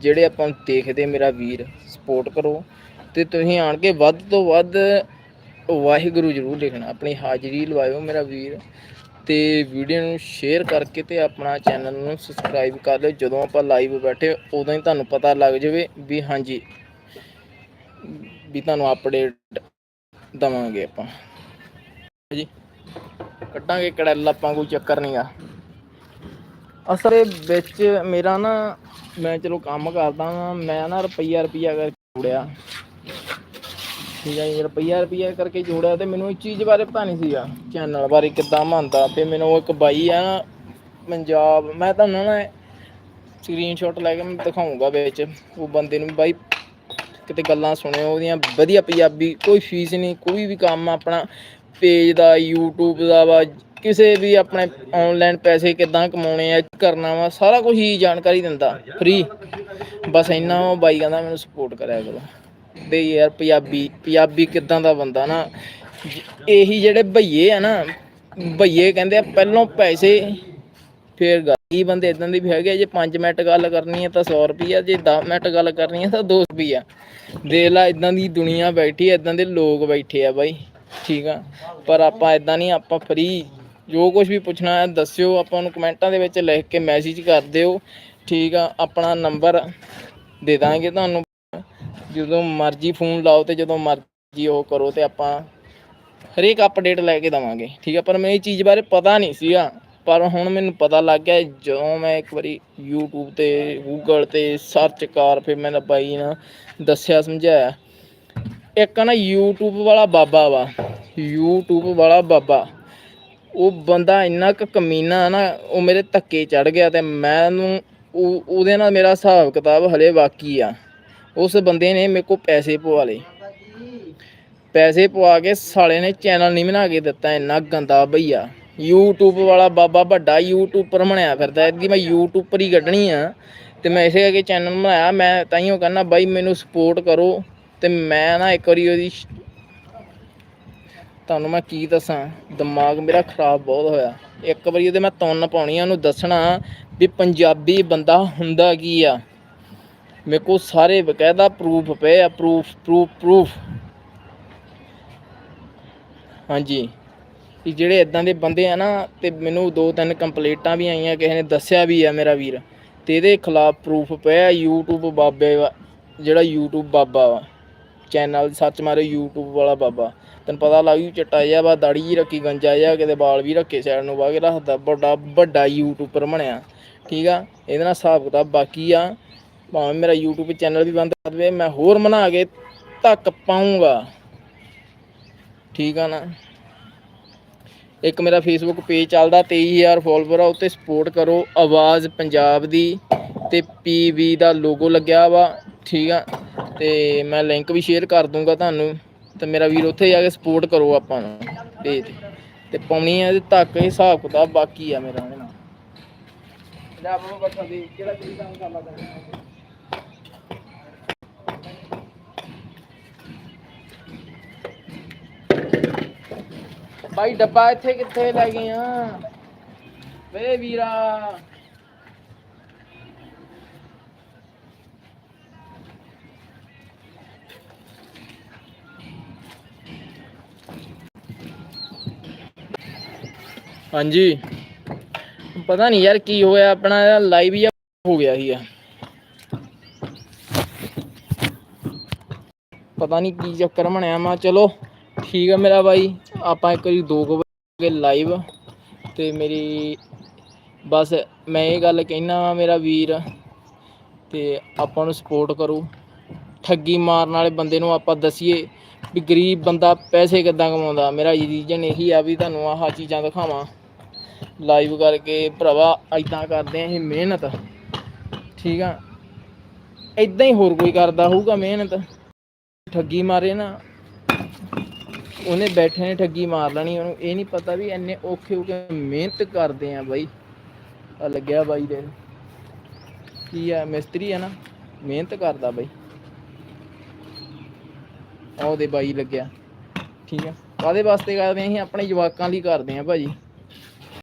ਜਿਹੜੇ ਆਪਾਂ ਨੂੰ ਦੇਖਦੇ ਮੇਰਾ ਵੀਰ ਸਪੋਰਟ ਕਰੋ ਤੇ ਤੁਸੀਂ ਆਣ ਕੇ ਵੱਧ ਤੋਂ ਵੱਧ ਵਾਹਿਗੁਰੂ ਜ਼ਰੂਰ ਲਿਖਣਾ, ਆਪਣੀ ਹਾਜ਼ਰੀ ਲਵਾਇਓ ਮੇਰਾ ਵੀਰ ਤੇ ਵੀਡੀਓ ਨੂੰ ਸ਼ੇਅਰ ਕਰਕੇ ਤੇ ਆਪਣਾ ਚੈਨਲ ਨੂੰ ਸਬਸਕ੍ਰਾਈਬ ਕਰ ਲਿਓ, ਜਦੋਂ ਆਪਾਂ ਲਾਈਵ ਬੈਠੇ ਉਦੋਂ ਹੀ ਤੁਹਾਨੂੰ ਪਤਾ ਲੱਗ ਜਾਵੇ ਵੀ ਹਾਂਜੀ, ਵੀ ਤੁਹਾਨੂੰ ਅਪਡੇਟ ਦਵਾਂਗੇ ਆਪਾਂ। ਜੀ ਕੱਢਾਂਗੇ ਕੜੈਲ, ਆਪਾਂ ਕੋਈ ਚੱਕਰ ਨਹੀਂ ਆ ਅਸਲ ਇਹ ਵਿੱਚ ਮੇਰਾ ਨਾ, ਮੈਂ ਚਲੋ ਕੰਮ ਕਰਦਾ ਵਾਂ, ਮੈਂ ਨਾ ਰੁਪਈਆ ਰੁਪਈਆ ਕਰਕੇ ਜੋੜਿਆ। ਠੀਕ ਹੈ ਜੀ, ਰੁਪਈਆ ਰੁਪਈਆ ਕਰਕੇ ਜੋੜਿਆ ਤੇ ਮੈਨੂੰ ਇਹ ਚੀਜ਼ ਬਾਰੇ ਪਤਾ ਨਹੀਂ ਸੀਗਾ, ਚੈਨਲ ਬਾਰੇ ਕਿੱਦਾਂ ਮੰਨਦਾ ਤੇ ਮੈਨੂੰ ਇੱਕ ਬਾਈ ਆ ਨਾ, ਪੰਜਾਬ, ਮੈਂ ਤੁਹਾਨੂੰ ਨਾ ਸਕਰੀਨਸ਼ਾਟ ਲੈ ਕੇ ਮੈਂ ਦਿਖਾਉਂਗਾ ਵਿੱਚ, ਉਹ ਬੰਦੇ ਨੂੰ ਬਾਈ ਕਿਤੇ ਗੱਲਾਂ ਸੁਣਿਓ, ਉਹਦੀਆਂ ਵਧੀਆ ਪੰਜਾਬੀ, ਕੋਈ ਫੀਸ ਨਹੀਂ, ਕੋਈ ਵੀ ਕੰਮ ਆਪਣਾ ਪੇਜ ਦਾ, YouTube ਦਾ ਵਾ ਕਿਸੇ ਵੀ ਆਪਣੇ ਆਨਲਾਈਨ ਪੈਸੇ ਕਿੱਦਾਂ ਕਮਾਉਣੇ ਆ ਕਰਨਾ ਵਾ ਸਾਰਾ ਕੁਝ ਹੀ ਜਾਣਕਾਰੀ ਦਿੰਦਾ ਫ੍ਰੀ ਬਸ ਇੰਨਾ ਉਹ ਬਾਈ ਕਹਿੰਦਾ ਮੈਨੂੰ ਸਪੋਰਟ ਕਰਿਆ ਕਰੋ। ਦੇ ਯਾਰ ਪੰਜਾਬੀ ਪੰਜਾਬੀ ਕਿੱਦਾਂ ਦਾ ਬੰਦਾ ਨਾ ਇਹੀ ਜਿਹੜੇ ਭਈਏ ਆ ਨਾ ਭਈਏ ਕਹਿੰਦੇ ਆ ਪਹਿਲੋਂ ਪੈਸੇ ਫੇਰ ਗੱਲ। ਕੀ ਬੰਦੇ ਇਦਾਂ ਦੇ ਵੀ ਹੈਗੇ ਆ, ਜੇ 5 ਮਿੰਟ ਗੱਲ ਕਰਨੀ ਹੈ ਤਾਂ 100 ਰੁਪਈਆ ਜੇ 10 ਮਿੰਟ ਗੱਲ ਕਰਨੀ ਹੈ ਤਾਂ 200 ਰੁਪਈਆ। ਦੇਖ ਲਾ ਇਦਾਂ ਦੀ ਦੁਨੀਆ ਬੈਠੀ ਹੈ ਇਦਾਂ ਦੇ ਲੋਕ ਬੈਠੇ ਆ ਬਾਈ ਠੀਕ ਆ। ਪਰ ਆਪਾਂ ਇਦਾਂ ਨਹੀਂ ਆਪਾਂ ਫ੍ਰੀ ਜੋ ਕੁਝ ਵੀ ਪੁੱਛਣਾ ਹੈ, ਦੱਸਿਓ, ਆਪਾਂ ਨੂੰ ਕਮੈਂਟਾਂ ਦੇ ਵਿੱਚ ਲਿਖ ਕੇ ਮੈਸੇਜ ਕਰ ਦਿਓ। ਠੀਕ ਆ, ਆਪਣਾ ਨੰਬਰ ਦੇ ਦਾਂਗੇ ਤੁਹਾਨੂੰ। ਜਦੋਂ ਮਰਜ਼ੀ ਫੋਨ ਲਾਓ ਤੇ ਜਦੋਂ ਮਰਜ਼ੀ ਉਹ ਕਰੋ ਤੇ ਆਪਾਂ ਹਰੇਕ ਅਪਡੇਟ ਲੈ ਕੇ ਦਵਾਂਗੇ। ਠੀਕ ਆ, ਪਰ ਮੈਨੂੰ ਇਹ ਚੀਜ਼ ਬਾਰੇ ਪਤਾ ਨਹੀਂ ਸੀਗਾ ਪਰ ਹੁਣ ਮੈਨੂੰ ਪਤਾ ਲੱਗ ਗਿਆ, ਜਦੋਂ ਮੈਂ ਇੱਕ ਵਾਰੀ YouTube ਤੇ, Google ਤੇ ਸਰਚ ਕਰ, ਫਿਰ ਮੈਂ ਬਾਈ ਨਾ ਦੱਸਿਆ, ਸਮਝਾਇਆ। ਇੱਕ ਨਾ YouTube ਵਾਲਾ ਬਾਬਾ ਵਾ। YouTube ਵਾਲਾ ਬਾਬਾ। ਉਹ ਬੰਦਾ ਇੰਨਾ ਕੁ ਕਮੀਨਾ ਨਾ, ਉਹ ਮੇਰੇ ਧੱਕੇ ਚੜ ਗਿਆ ਤੇ ਮੈਂ ਉਹਨੂੰ ਉਹਦੇ ਨਾਲ ਮੇਰਾ ਹਿਸਾਬ ਕਿਤਾਬ ਹਲੇ ਬਾਕੀ ਆ। ਉਸ ਬੰਦੇ ਨੇ ਮੇਰੇ ਕੋਲ ਪੈਸੇ ਪਵਾ ਲਏ। ਪੈਸੇ ਪਵਾ ਕੇ ਸਾਲੇ ਨੇ ਚੈਨਲ ਨਹੀਂ ਬਣਾ ਕੇ ਦਿੱਤਾ, ਇੰਨਾ ਗੰਦਾ ਭਈਆ YouTube ਵਾਲਾ ਬਾਬਾ ਵੱਡਾ ਯੂਟਿਊਬਰ ਬਣਿਆ ਫਿਰਦਾ ਐਦੀ ਮੈਂ ਯੂਟਿਊਬਰ ਹੀ ਕੱਢਣੀ ਆ। ਤੇ ਮੈਂ ਇਸੇ ਕਰਕੇ ਚੈਨਲ ਬਣਾਇਆ, ਮੈਂ ਤਾਈਓ ਕਹਿੰਦਾ, ਬਾਈ ਮੈਨੂੰ ਸਪੋਰਟ ਕਰੋ। ਤੇ ਮੈਂ ਨਾ ਇੱਕ ਵਾਰੀ ਉਹਦੀ ਤੁਹਾਨੂੰ ਮੈਂ ਕੀ ਦੱਸਾਂ? ਦਿਮਾਗ ਮੇਰਾ ਖਰਾਬ ਬਹੁਤ ਹੋਇਆ। ਇੱਕ ਵਾਰੀ ਉਹਦੇ ਮੈਂ ਤੁੰਨ ਪਾਉਣੀ ਆ, ਉਹਨੂੰ ਦੱਸਣਾ ਵੀ ਪੰਜਾਬੀ ਬੰਦਾ ਹੁੰਦਾ ਕੀ ਆ? ਮੇਰੇ ਕੋਲ ਸਾਰੇ ਬਕਾਇਦਾ ਪ੍ਰੂਫ ਪਏ ਆ ਪ੍ਰੂਫ ਪ੍ਰੂਫ ਪ੍ਰੂਫ ਹਾਂਜੀ। ਕਿ ਜਿਹੜੇ ਇਦਾਂ ਦੇ ਬੰਦੇ ਆ ਨਾ, ਤੇ ਮੈਨੂੰ ਦੋ ਤਿੰਨ ਕੰਪਲੇਂਟਾਂ ਵੀ ਆਈਆਂ, ਕਿਸੇ ਨੇ ਦੱਸਿਆ ਵੀ ਆ ਮੇਰਾ ਵੀਰ। ਤੇ ਇਹਦੇ ਖਿਲਾਫ ਪ੍ਰੂਫ ਪਿਆ YouTube ਬਾਬੇ ਵਾ- ਜਿਹੜਾ YouTube ਬਾਬਾ ਵਾ। ਚੈਨਲ ਸਰਚ ਮਾਰੇ YouTube ਵਾਲਾ ਬਾਬਾ। ਤੈਨੂੰ ਪਤਾ ਲੱਗ ਜੂ ਚਟਾ ਜਿਹਾ ਵਾ ਦਾੜੀ ਜੀ ਰੱਖੀ ਗੰਜਾ ਜਿਹਾ, ਕਿਤੇ ਵਾਲ ਵੀ ਰੱਖੇ ਸਾਈਡ ਨੂੰ ਵਾਹ ਕੇ ਰੱਖਦਾ, ਵੱਡਾ ਵੱਡਾ ਯੂਟਿਊਬਰ ਬਣਿਆ। ਠੀਕ ਆ? ਇਹਦੇ ਨਾਲ ਹਿਸਾਬ ਕਿਤਾਬ ਬਾਕੀ ਆ। ਭਾਵੇਂ ਮੇਰਾ YouTube ਚੈਨਲ ਵੀ ਬੰਦ ਕਰ ਦੇਵੇ, ਮੈਂ ਹੋਰ ਬਣਾ ਕੇ ਤੱਕ ਪਾਉਂਗਾ ਠੀਕ ਆ ਨਾ? ਇੱਕ ਮੇਰਾ ਫੇਸਬੁੱਕ ਪੇਜ ਚੱਲਦਾ 23000 ਫੋਲੋਵਰ ਆ, ਉੱਤੇ ਸਪੋਰਟ ਕਰੋ ਆਵਾਜ਼ ਪੰਜਾਬ ਦੀ। ਤੇ ਪੀਵੀ ਦਾ ਲੋਗੋ ਲੱਗਿਆ ਵਾ। ਠੀਕ ਆ? ਤੇ ਮੈਂ ਲਿੰਕ ਵੀ ਸ਼ੇਅਰ ਕਰ ਦੂੰਗਾ ਤੁਹਾਨੂੰ ਤੇ ਮੇਰਾ ਵੀਰ ਉੱਥੇ ਜਾ ਕੇ ਸਪੋਰਟ ਕਰੋ ਆਪਾਂ ਨੂੰ ਪੇਜ ਤੇ। ਤੇ ਪਾਉਣੀ ਆ ਇਹਦੇ ਤੱਕ ਹਿਸਾਬ ਕਿਤਾਬ ਬਾਕੀ ਆ ਮੇਰਾ ਇਹਦੇ ਪੰਜਾਬ ਨੂੰ ਬੱਠਾ ਦੀ, ਕਿਹੜਾ ਕਿਹੜੀ ਕੰਮ ਕਰਨਾ ਪੈਣਾ ਬਾਈ, ਡੱਬਾ ਇੱਥੇ ਕਿੱਥੇ ਲੈ ਗਏ ਆ ਵੇ ਵੀਰਾ। ਹਾਂਜੀ। ਪਤਾ ਨਹੀਂ ਯਾਰ ਕੀ ਹੋਇਆ, ਆਪਣਾ ਲਾਈਵ ਹੀ ਹੋ ਗਿਆ ਸੀਗਾ। ਪਤਾ ਨਹੀਂ ਕੀ ਚੱਕਰ ਬਣਿਆ, ਮਾ ਚਲੋ ਠੀਕ ਆ ਮੇਰਾ ਬਾਈ, ਆਪਾਂ ਇੱਕ ਵਾਰੀ ਦੋ ਕੁ ਵਜੇ ਲਾਈਵ ਤੇ ਮੇਰੀ ਬਸ ਮੈਂ ਇਹ ਗੱਲ ਕਹਿਣਾ ਵਾ ਮੇਰਾ ਵੀਰ ਤੇ ਆਪਾਂ ਨੂੰ ਸਪੋਰਟ ਕਰੋ। ਠੱਗੀ ਮਾਰਨ ਵਾਲੇ ਬੰਦੇ ਨੂੰ ਆਪਾਂ ਦਸੀਏ ਵੀ ਗਰੀਬ ਬੰਦਾ ਪੈਸੇ ਕਿੱਦਾਂ ਕਮਾਉਂਦਾ। ਮੇਰਾ ਰੀਜਨ ਇਹੀ ਆ ਵੀ ਤੁਹਾਨੂੰ ਆਹ ਚੀਜ਼ਾਂ ਦਿਖਾਵਾਂ। ਲਾਈਵ ਕਰਕੇ ਭਰਾਵਾ ਐਦਾਂ ਕਰਦੇ ਆਂ ਇਹ ਮਿਹਨਤ। ਠੀਕ ਆ? ਐਦਾਂ ਹੀ ਹੋਰ ਕੋਈ ਕਰਦਾ ਹੋਊਗਾ ਮਿਹਨਤ। ਠੱਗੀ ਮਾਰੇ ਨਾ। ਉਹਨੇ ਬੈਠੇ ਨੇ ਠੱਗੀ ਮਾਰ ਲੈਣੀ ਉਹਨੂੰ। ਇਹ ਨਹੀਂ ਪਤਾ ਵੀ ਇੰਨੇ ਔਖੇ ਹੋ ਕੇ ਮਿਹਨਤ ਕਰਦੇ ਆ ਬਾਈ। ਆ ਲੱਗਿਆ ਬਾਈ ਦੇ। ਕੀ ਆ, ਮਿਸਤਰੀ ਆ ਨਾ। ਮਿਹਨਤ ਕਰਦਾ ਬਾਈ। ਉਹਦੇ ਬਾਈ ਲੱਗਿਆ। ਠੀਕ ਆ? ਕਾਦੇ ਵਾਸਤੇ ਕਰਦੇ ਆ ਅਸੀਂ? ਆਪਣੇ ਜਵਾਕਾਂ ਲਈ ਕਰਦੇ ਆ ਭਾਜੀ।